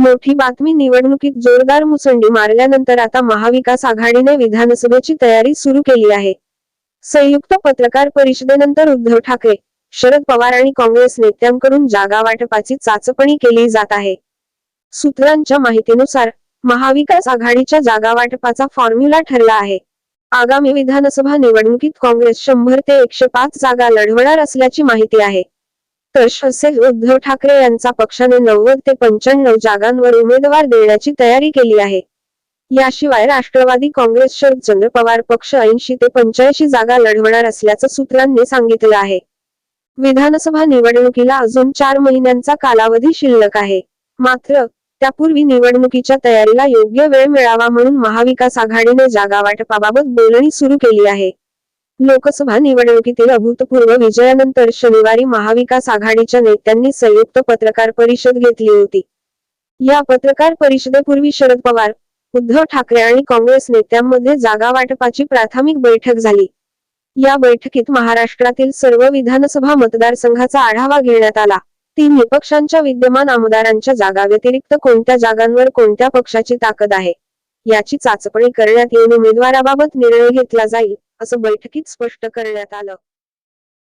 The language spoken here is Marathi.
मोठी बातमी निवडणुकीत जोरदार मुसंडी मारल्यानंतर आता महाविकास आघाडीने विधानसभेची तयारी सुरू केली आहे. संयुक्त पत्रकार परिषदेनंतर उद्धव ठाकरे शरद पवार आणि काँग्रेस नेत्यांकडून जागा वाटपाची चाचपणी केली जात आहे. सूत्रांच्या माहितीनुसार महाविकास आघाडीच्या जागा वाटपाचा फॉर्म्युला ठरला आहे. आगामी विधानसभा निवडणुकीत काँग्रेस शंभर ते एकशे पाच जागा लढवणार असल्याची माहिती आहे. तर तसेच उद्धव ठाकरे यांचा पक्षाने नव्वद ते पंच्याण्णव जागांवर उमेदवार देण्याची तयारी केली आहे. याशिवाय राष्ट्रवादी काँग्रेस शरदचंद्र पवार पक्ष ऐंशी ते पंच्याऐंशी जागा लढवणार असल्याचं सूत्रांनी सांगितलं आहे. विधानसभा निवडणुकीला अजून चार महिन्यांचा कालावधी शिल्लक आहे. मात्र त्यापूर्वी निवडणुकीच्या तयारीला योग्य वेळ मिळावा म्हणून महाविकास आघाडीने जागा वाटपाबाबत बोलणी सुरू केली आहे. लोकसभा निवडणुकीतील अभूतपूर्व विजयानंतर शनिवारी महाविकास आघाडीच्या नेत्यांनी संयुक्त पत्रकार परिषद घेतली होती. या पत्रकार परिषदेपूर्वी शरद पवार उद्धव ठाकरे आणि काँग्रेस नेत्यांमध्ये जागा वाटपाची प्राथमिक बैठक झाली. या बैठकीत महाराष्ट्रातील सर्व विधानसभा मतदारसंघाचा आढावा घेण्यात आला. तिन्ही पक्षांच्या विद्यमान आमदारांच्या जागा व्यतिरिक्त कोणत्या जागांवर कोणत्या पक्षाची ताकद आहे? याची चाचपणी करण्यात येऊन उमेदवाराबाबत निर्णय घेतला जाईल. असं बैठकीत स्पष्ट करण्यात आलं.